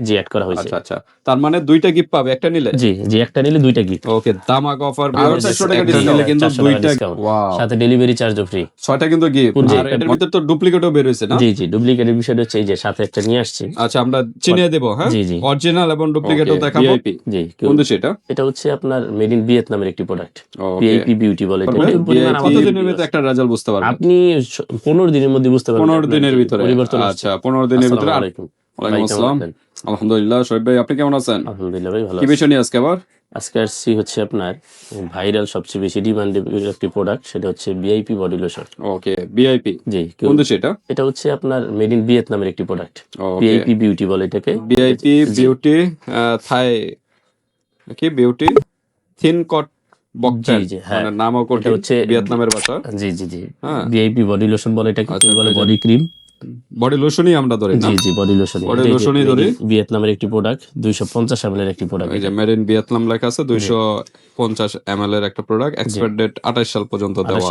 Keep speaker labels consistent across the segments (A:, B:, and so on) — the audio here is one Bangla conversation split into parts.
A: জি অ্যাড করা হয়েছে।
B: আচ্ছা আচ্ছা। তার মানে দুইটা গিফট পাবে একটা নিলে?
A: জি জি একটা নিলে দুইটা গিফট
B: ওকে দামাক অফার
A: আরও 400 টাকা
B: নিলে কিন্তু দুইটা ওয়াও
A: সাথে ডেলিভারি চার্জও ফ্রি
B: ছয়টা কিন্তু গিফট আর এটার ভিতর তো ডুপ্লিকেটও বের হয়েছে না?
A: জি জি ডুপ্লিকেটের হচ্ছে এই যে সাথে একটা নিয়ে আসছি।
B: আচ্ছা আমরা চিনিয়ে দেবো হ্যাঁ?
A: জি জি।
B: অরিজিনাল এবং ডুপ্লিকেটও দেখাবো।
A: জি
B: কোন সেটা
A: এটা? হচ্ছে আপনার মেড ইন ভিয়েতনামের একটি প্রোডাক্ট ভিআইপি বিউটি বলে এটা।
B: কতদিনের ভিতরে একটা রেজাল্ট বুঝতে পারবেন?
A: আপনি স- পনেরো দিনের মধ্যে বুঝতে পারবেন।
B: পনেরো
A: আপনার
B: দিনের ভিতরে।
A: পরিবর্তন
B: আচ্ছা পনেরো দিনের ভিতরে ওয়ালাইকুম আসসালাম। আলহামদুলিল্লাহ শরীফ ভাই আপনি কেমন আছেন?
A: আলহামদুলিল্লাহ ভাই ভালো
B: কি বিষয় নিয়ে আজকে আবার?
A: আজকে আসছি হচ্ছে আপনার ভাইরাল সবচেয়ে বেশি ডিমান্ডেড একটি প্রোডাক্ট সেটা হচ্ছে VIP body lotion
B: okay BIP
A: জি
B: কোন সেটা
A: এটা? হচ্ছে আপনার মেড ইন ভিয়েতনামের একটি প্রোডাক্ট
B: ওকে।
A: ভিআইপি বিউটি বলে এটাকে।
B: বিআইপি বিউটি থাই কি বিউটি থিন কট নামও
A: হচ্ছে-
B: ভিয়েতনামের ভাষা
A: জি জি জি। ভিআইপি বডি লোশন বলে এটাকে
B: আচ্ছা,
A: বলে? বডি ক্রিম
B: বডি লোশনই আমরা ধরি
A: জি জি বডি লোশন
B: Body lotion ই ধরি।
A: ভিয়েতনামের একটি প্রোডাক্ট দুইশো পঞ্চাশ এমএল এর একটি প্রোডাক্ট
B: এই যে মেড ইন ভিয়েতনাম লেখা আছে দুইশো পঞ্চাশ এম এর একটা প্রোডাক্ট এক্সপায়ার ডেট আঠাশ সাল পর্যন্ত দেওয়া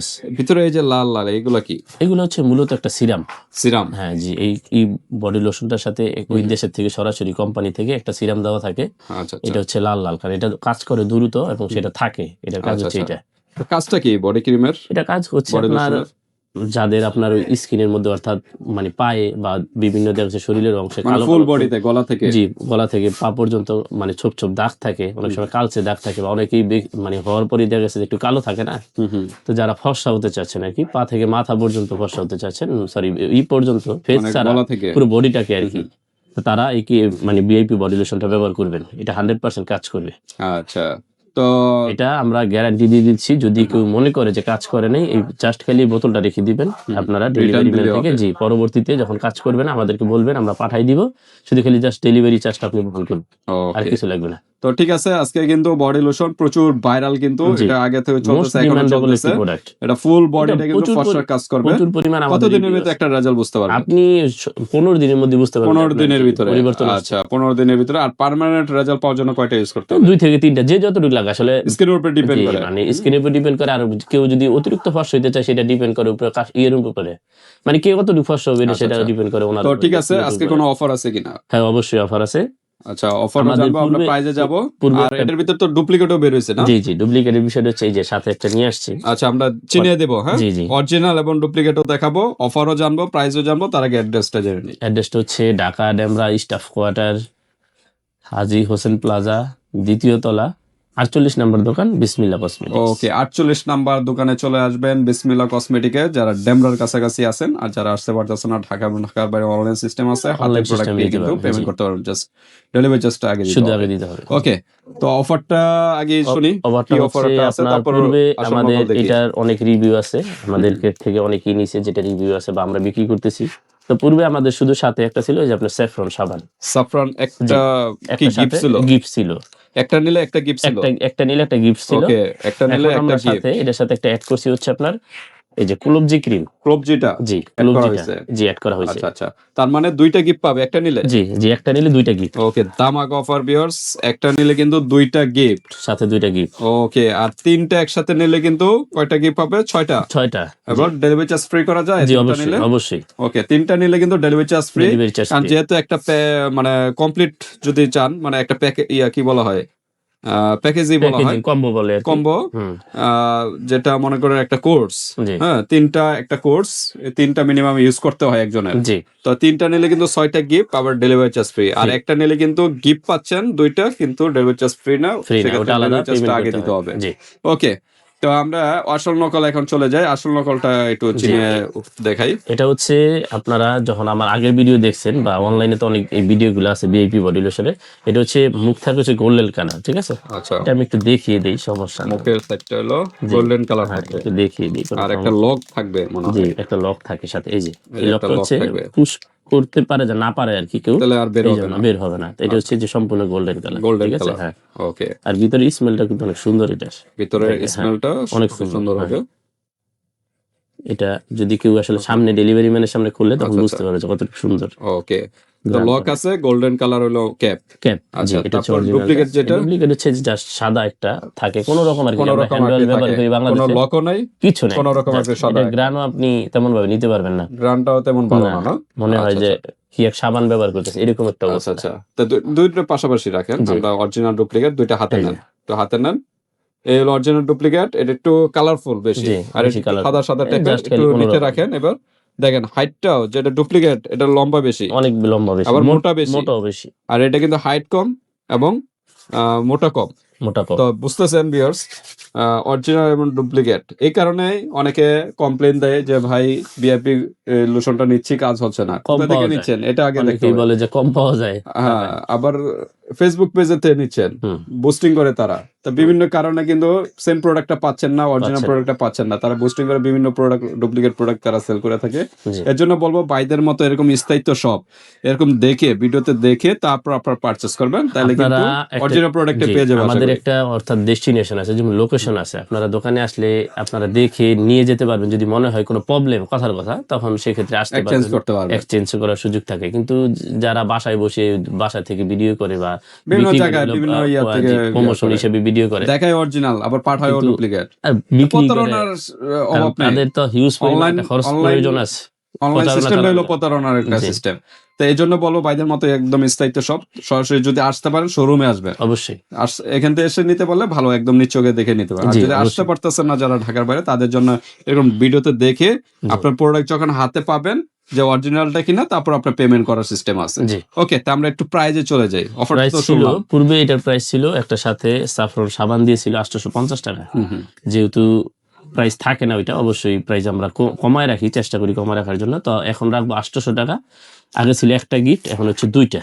B: আছে। ভিতরে এই যে লাল লাল এগুলা কি?
A: এগুলো হচ্ছে মূলত একটা সিরাম।
B: সিরাম।
A: হ্যাঁ জি এই এই বডি লোশনটার সাথে ওই দেশের থেকে সরাসরি কোম্পানি থেকে একটা সিরাম দেওয়া থাকে।
B: আচ্ছা
A: এটা
B: আচ্ছা
A: হচ্ছে লাল লাল কারণ এটা কাজ করে দ্রুত এবং সেটা থাকে। এটা কাজ
B: আচ্ছা,
A: হচ্ছে
B: আচ্ছা।
A: এটা।
B: কাজটা কি বডি ক্রিমের
A: এটা কাজ হচ্ছে আপনার যাদের আপনার ওই স্কিনের মধ্যে অর্থাৎ মানে পায়ে বা বিভিন্ন দেখা যাচ্ছে শরীরের অংশে
B: মানে
A: কালো
B: ফুল বডিতে গলা থেকে?
A: জি গলা থেকে পা পর্যন্ত মানে ছোপ ছোপ দাগ থাকে অনেক সময় কালচে দাগ থাকে বা অনেকেই মানে হওয়ার পরই দেখা গেছে যে একটু কালো থাকে না?
B: হুম হুম।
A: তো যারা ফর্সা হতে চাচ্ছেন আর কি পা থেকে মাথা পর্যন্ত ফর্সা হতে চাচ্ছেন সরি ই পর্যন্ত ফেস
B: মানে
A: ছাড়া পুরো বডিটাকে আর কি। তারা এই কি মানে বিআইপি বডি লোশনটা ব্যবহার করবেন এটা হান্ড্রেড পার্সেন্ট কাজ করবে।
B: আচ্ছা। তো
A: এটা আমরা গ্যারান্টি দিয়ে দিচ্ছি যদি কেউ মনে করে যে কাজ করে নাই এই জাস্ট খালি বোতলটা রেখে দিবেন। আপনারা ডেলিভারি ম্যান থেকে জি পরবর্তীতে যখন কাজ করবেন আমাদেরকে বলবেন আমরা পাঠাই দিব। শুধু খালি জাস্ট ডেলিভারি চার্জটা আপনি বহন করুন। আর কিছু লাগবে না।
B: তো ঠিক আছে আজকে কিন্তু বডি লোশন প্রচুর ভাইরাল কিন্তু। এটা আগে থেকে চলতেছে
A: এখনও
B: চলতেছে।
A: প্রোডাক্ট
B: এটা ফুল বডিটা কিন্তু
A: প্রচুর
B: ফসফর কাজ করবে।
A: প্রচুর পরিমাণ আমাদের
B: কতদিনের
A: review
B: ভিতরে একটা রেজাল্ট বুঝতে পারবেন
A: আপনি স- পনেরো দিনের মধ্যে বুঝতে পারবেন
B: পনেরো
A: আপনার
B: দিনের ভিতরে।
A: পরিবর্তন
B: আচ্ছা পনেরো দিনের ভিতরে। আর পার্মানেন্ট রেজাল্ট পাওয়ার জন্য কয়টা ইউজ করতে হবে?
A: দুই থেকে তিনটা যে যতটুকু লাগে আসলে
B: স্কিনের উপর ডিপেন্ড করে।
A: মানে স্কিনের উপর ডিপেন্ড করে আর কেউ যদি অতিরিক্ত ফর্স হইতে চায় সেটা ডিপেন্ড করে উপরে ইয়ের উপরে। মানে কেউ কতটুকু ফর্স হবে
B: আচ্ছা,
A: সেটা
B: আচ্ছা।
A: ডিপেন্ড করে ওনার
B: তো ঠিক আছে আজকে কোনো অফার আছে কিনা?
A: হ্যাঁ অবশ্যই অফার আছে।
B: আচ্ছা অফার জানব আমরা প্রাইজে যাব। আর এটার ভিতর তো ডুপ্লিকেটও বের হয়েছে না?
A: জি জি ডুপ্লিকেটের বিষয়টা হচ্ছে এই যে সাথে একটা নিয়ে আসছি।
B: আচ্ছা আমরা চিনিয়ে দেবো হ্যাঁ?
A: জি জি।
B: অরিজিনাল এবং ডুপ্লিকেটও দেখাবো অফারও জানব প্রাইজও জানব তার আগে অ্যাড্রেসটা জেনে নিই।
A: অ্যাড্রেসটা হচ্ছে Dhaka Demra staff quarter Haji Hossain plaza দ্বিতীয় তলা আটচল্লিশ নাম্বার দোকান বিসমিল্লা কসমেটিক্স
B: ওকে আটচল্লিশ নাম্বার দোকানে চলে আসবেন বিসমিল্লা কসমেটিকে যারা ডেমরার কাছাকাছি আছেন আর যারা আসতে পারতেছেন না ঢাকা ঢাকার বাইরে অনলাইন সিস্টেম আছে হাতে প্রোডাক্ট দিয়ে কিন্তু পেমেন্ট করতে পারবেন জাস্ট ডেলিভারি জাস্ট আগে
A: শুধু আগে দিতে হবে।
B: ওকে তো অফারটা আগে শুনি কি অফারটা আছে তারপর
A: পূর্বে আমাদের এটার অনেক রিভিউ আছে আমাদের থেকে অনেকেই নিছে যেটা রিভিউ আছে বা আমরা বিক্রি করতেছি। তো পূর্বে আমাদের শুধু সাথে একটা ছিল যে আপনার স্যাফরন সাবান।
B: সাফরান একটা কি গিফট ছিল?
A: গিফট ছিল।
B: একটা নিলে একটা গিফট ছিল।
A: একটা একটা নিলে একটা গিফট ছিল।
B: ওকে একটা নিলে একটা গিফট
A: এটার সাথে একটা অ্যাড করছি হচ্ছে আপনার। এই যে কুলবজি ক্রিম।
B: যেটা
A: জি কুলবজিটা? জি অ্যাড করা হয়েছে।
B: আচ্ছা আচ্ছা। তার মানে দুইটা গিফট পাবে একটা নিলে?
A: জি জি একটা নিলে দুইটা গিফট
B: ওকে দামাক অফার বিয়ার্স একটা নিলে কিন্তু দুইটা গিফট
A: সাথে দুইটা গিফট
B: ওকে আর তিনটা একসাথে নিলে কিন্তু কয়টা গিফট পাবে? ছয়টা।
A: ছয়টা।
B: এবার ডেলিভারি চার্জ ফ্রি করা যায়?
A: জি অবশ্যই অবশ্যই।
B: ওকে তিনটা নিলে কিন্তু ডেলিভারি চার্জ ফ্রি কারণ যেহেতু একটা মানে কমপ্লিট যদি চান মানে একটা প্যাকেজ ইয়া কি বলা হয়? প্যাকেজই বলা হয়।
A: কম্বো বলে
B: কম্বো যেটা মনে করেন একটা কোর্স হ্যাঁ তিনটা একটা কোর্স তিনটা মিনিমাম ইউজ করতে হয় একজনের। তো তিনটা নিলে কিন্তু ছয়টা গিফট আবার ডেলিভারি চার্জ ফ্রি আর একটা নিলে কিন্তু গিফট পাচ্ছেন দুইটা কিন্তু ডেলিভারি চার্জ ফ্রি না সেক্ষেত্রে
A: ওটা আলাদা
B: টা আগে দিতে হবে। ওকে তো আমরা আসল নকল এখন চলে যাই। আসল নকলটা একটু চিনে দেখাই।
A: এটা হচ্ছে আপনারা যখন আমার আগের ভিডিও দেখছেন বা অনলাইনে তো অনেক এই ভিডিওগুলো আছে বিআইপি বডি লোশনের এটা হচ্ছে মুখ থাকে হচ্ছে গোল্ডেন কালার ঠিক আছে?
B: আচ্ছা।
A: এটা আমি একটু দেখিয়ে দিই সমস্যা না
B: মুখের সাইডটা হলো গোল্ডেন কালার
A: হ্যাঁ,
B: থাকবে।
A: একটু দেখিয়ে দিই
B: আর একটা লক থাকবে মনে হয়।
A: একটা লক থাকে সাথে এই যে
B: এই
A: লকটা হচ্ছে
B: থাকবে।
A: পুশ করতে পারে যে না পারে আর কি কেউ
B: তাহলে আর বের হবে না।
A: বের হবে না। এটা হচ্ছে যে সম্পূর্ণ গোল্ডেন কালার
B: গোল্ডেন
A: ঠিক আছে? হ্যাঁ।
B: ওকে
A: আর ভিতরে স্মেলটা কিন্তু অনেক সুন্দর এটা।
B: ভিতরে
A: হ্যাঁ,
B: স্মেলটা
A: অনেক
B: খুব
A: সুন্দর,
B: সুন্দর হবে।
A: এটা যদি কেউ আসলে সামনে ডেলিভারি ম্যানের সামনে খুললে তখন
B: আচ্ছা,
A: বুঝতে পারবে যে কতটুকু সুন্দর।
B: ওকে লক আছে গোল্ডেন কালার হলো ক্যাপ
A: ক্যাপ
B: আচ্ছা,
A: এটা হচ্ছে
B: তারপর
A: original
B: duplicate
A: টা।
B: যেটা?
A: duplicate হচ্ছে জাস্ট সাদা একটা থাকে। কোনো রকম আর কি
B: কোনো
A: আমরা
B: রকম
A: হ্যান্ডওয়াল ব্যবহার করি
B: কোনো
A: বাংলাদেশে
B: লকও নাই
A: কিছু নেই।
B: কোনো রকম একটা সাদা
A: এটা গ্রানও আপনি তেমন ভাবে নিতে পারবেন না।
B: গ্রানটাও তেমন ভালো
A: না। মনে হয়
B: আচ্ছা,
A: যে কি এক সাবান ব্যবহার করতেছে এরকম একটা
B: আচ্ছা
A: অবস্থা।
B: আচ্ছা। তা দুইটা পাশাপাশি রাখেন। আমরা অরিজিনাল ডুপ্লিকেট দুইটা হাতে নেন। তো হাতে নেন এই হলো অরিজিনাল ডুপ্লিকেট এটা একটু কালারফুল বেশি। আর সাদা সাদা টাইপের একটু নিচে রাখেন এবার দেখেন হাইটটাও যেটা ডুপ্লিকেট এটা লম্বা বেশি।
A: অনেক লম্বা বেশি
B: আবার মোটা বেশি।
A: মোটাও বেশি।
B: আর এটা কিন্তু হাইট কম এবং আহ, মোটা কম।
A: মোটা কম।
B: তো বুঝতেছেন ভিউয়ার্স অরিজিনাল এবং ডুপ্লিকেট এই কারণেই অনেকে কমপ্লেন দেয় যে ভাই বিআইপি লোশনটা নিচ্ছি কাজ হচ্ছে না।
A: কম
B: কোথা থেকে নিচ্ছেন? এটা আগে দেখতে।
A: বলে যে কম পাওয়া যায়।
B: হ্যাঁ আবার ফেসবুক পেজেতে নিচ্ছেন। বুস্টিং করে তারা। তা বিভিন্ন কারণে কিন্তু সেম প্রোডাক্টটা পাচ্ছেন না অরিজিনাল প্রোডাক্টটা পাচ্ছেন না। তারা বুস্টিং করে বিভিন্ন প্রোডাক্ট ডুপ্লিকেট প্রোডাক্ট তারা সেল করে থাকে। এর জন্য বলব বাইদের মতো এরকম স্থায়িত্ব সব। এরকম দেখে ভিডিওতে দেখে তারপর আপনার পারচেস করবেন। তাহলে কিন্তু অরিজিনাল প্রোডাক্টে পেয়ে যাবেন
A: আমাদের একটা অর্থাৎ ডেস্টিনেশন আছে। যেমন লোকেশন আছে। আপনারা দোকানে আসলে আপনারা দেখে নিয়ে যেতে পারবেন। যদি মনে হয় কোনো প্রবলেম কথার কথা তখন সেক্ষেত্রে আসতে পারবেন। এক্সচেঞ্জ করার সুযোগ থাকে। কিন্তু যারা বাসায় বসে বাসা থেকে ভিডিও করে বা
B: বিভিন্ন জায়গায় বিভিন্ন ইয়া থেকে
A: প্রমোশন হিসেবে ভিডিও করে।
B: দেখায় অরিজিনাল আবার পাঠায় ডুপ্লিকেট প্রতারণার অভাব নেই।
A: তাদের তো হিউজ পরিমাণ খরচ প্রয়োজন আছে।
B: অনলাইন সিস্টেম হলো প্রতারণার একটা সিস্টেম তো এই জন্য বলব বাইদের মতো একদম স্থায়িত্ব সব সরাসরি যদি আসতে পারেন শোরুমে আসবেন
A: অবশ্যই।
B: এখান থেকে এসে নিতে পারলে ভালো একদম নিচোকে দেখে নিতে পারেন যদি আসতে পারতেছেন না যারা ঢাকার বাইরে তাদের জন্য এরকম ভিডিওতে দেখে আপনার প্রোডাক্ট যখন হাতে পাবেন যে অরিজিনালটা কিনা তারপর আপনার পেমেন্ট করার সিস্টেম আছে। ওকে তা আমরা একটু প্রাইজে চলে যাই। অফার তো
A: ছিল পূর্বে এটার প্রাইস ছিল একটা সাথে সাফরন সাবান দিয়েছিল আটশোশো পঞ্চাশ টাকা।
B: হুম, হুম।
A: যেহেতু প্রাইস থাকে না ওইটা অবশ্যই প্রাইস আমরা কমায় রাখি চেষ্টা করি কমায় রাখার জন্য। তো এখন রাখব আটশোশো টাকা। আগে ছিল একটা গিফট এখন হচ্ছে দুইটা।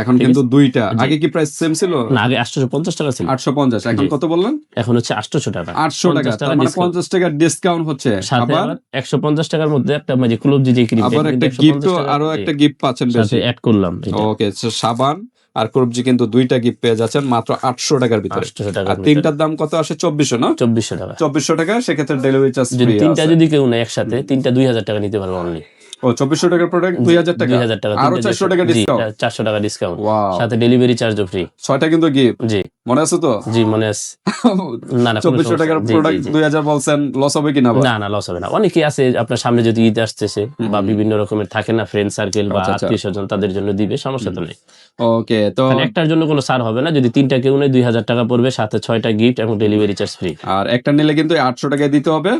B: এখন কিন্তু দুইটা। আগে কি প্রাইস সেম ছিল?
A: না আগে আটশোশো পঞ্চাশ টাকা ছিল।
B: আটশো পঞ্চাশ এখন কত বললেন?
A: এখন হচ্ছে আটশোশো টাকা।
B: আটশো টাকা। তার মানে
A: discount।
B: পঞ্চাশ টাকা ডিসকাউন্ট হচ্ছে। আবার?
A: একশো পঞ্চাশ টাকার মধ্যে একটা মানে ক্লোব যে ক্রিম
B: আবার একটা গিফট আরও একটা গিফট পাচ্ছেন
A: সাথে অ্যাড করলাম।
B: ওকে সাবান। আর করবজি কিন্তু দুইটা গিফট পেয়ে যাচ্ছেন মাত্র আটশো টাকার ভিতরে।
A: 800
B: আর তিনটার দাম কত? আসে চব্বিশশো না?
A: চব্বিশশো টাকা।
B: চব্বিশশো টাকা সেক্ষেত্রে ডেলিভারি চার্জ
A: যদি তিনটা যদি কেউ নেয় একসাথে তিনটা দুই হাজার টাকা নিতে পারব অনলি
B: ও চব্বিশশো টাকার প্রোডাক্ট দুই হাজার টাকা?
A: দুই হাজার টাকা আরও
B: চারশো টাকা ডিসকাউন্ট
A: চারশো টাকা ডিসকাউন্ট সাথে ডেলিভারি চার্জও ফ্রি
B: ছয়টা কিন্তু গিফট
A: জি।
B: মনে আছে তো?
A: জি মনে আছে। না না
B: চব্বিশশো টাকার প্রোডাক্ট দুই হাজার বলছেন লস হবে কিনা
A: না না লস হবে না। অনেকে আছে আপনার সামনে যদি ঈদ আসতেছে বা বিভিন্ন রকমের থাকে না ফ্রেন্ড সার্কেল বা
B: আচ্ছা, আচ্ছা।
A: আত্মীয় স্বজন তাদের জন্য দিবে সমস্যা তো নেই।
B: ওকে তো
A: একটার জন্য কোনো ছাড় হবে না যদি তিনটা কেউ নেই দুই হাজার টাকা পড়বে সাথে ছয়টা গিফট এবং ডেলিভারি চার্জ ফ্রি
B: আর একটা নিলে কিন্তু আটশো টাকায় দিতে হবে।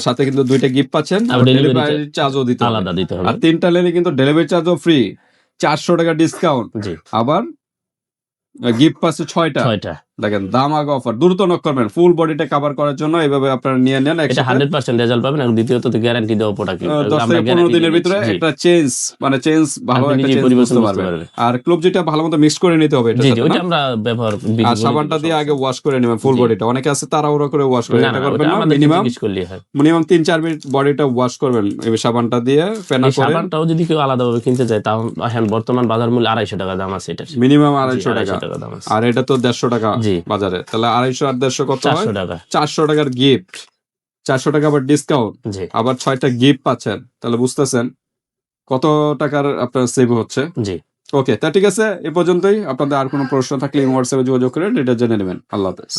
B: সাথে কিন্তু দুইটা গিফট পাচ্ছেন। ডেলিভারি চার্জও দিতে
A: আলাদা দিতে হবে।
B: আর তিনটা নিলে কিন্তু ডেলিভারি চার্জও ফ্রি চারশো টাকা ডিসকাউন্ট
A: জি।
B: আবার গিফট পাচ্ছে ছয়টা।
A: ছয়টা।
B: দেখেন দাম আগে অফার দ্রুত নক করবেন ফুল বডিটা কভার করার জন্য এইভাবে আপনারা নিয়ে নেন
A: এটা
B: একসাথে।
A: হান্ড্রেড পার্সেন্ট রেজাল্ট পাবেন এবং দ্বিতীয়ত তো গ্যারান্টি দেওয়া প্রোডাক্ট
B: আহ, দশ থেকে পনেরো দিনের ভিতরে একটা চেঞ্জ মানে চেঞ্জ ভালো একটা চেঞ্জ বুঝতে পারবেন। আর ক্লোব যেটা ভালো মতো মিক্স করে নিতে হবে এটা
A: ওইটা আমরা ব্যবহার
B: আর সাবানটা দিয়ে আগে ওয়াশ করে নেবেন ফুল বডিটা অনেকে আছে তাড়াহুড়ো করে ওয়াশ করে এটা করবেন না মিনিমাম
A: হয়।
B: মিনিমাম তিন চার মিনিট বডিটা ওয়াশ করবেন এই সাবানটা দিয়ে ফেনা করে।
A: সাবানটাও যদি কেউ আলাদাভাবে কিনতে চায় তাও এখন বর্তমান বাজার মূল্য আড়াইশো টাকা দাম আছে এটার।
B: মিনিমাম
A: জি,
B: আড়াইশো টাকা
A: দাম আছে।
B: আর এটা তো দেড়শো টাকা।
A: জি।
B: বাজারে। তাহলে আড়াইশো আর দেড়শো কত হয়?
A: চারশো টাকা।
B: চারশো টাকার গিফট চারশো টাকা আবার ডিসকাউন্ট আবার ছয়টা গিফট পাচ্ছেন। তাহলে বুঝতেছেন কত টাকার আপনার সেভ হচ্ছে।
A: জি।
B: ওকে তা ঠিক আছে এ পর্যন্তই। আপনাদের আর কোনো প্রশ্ন থাকলে হোয়াটসঅ্যাপে যোগাযোগ করে এটা জেনে নেবেন। আল্লাহ
A: আল্লাহ হাফেজ।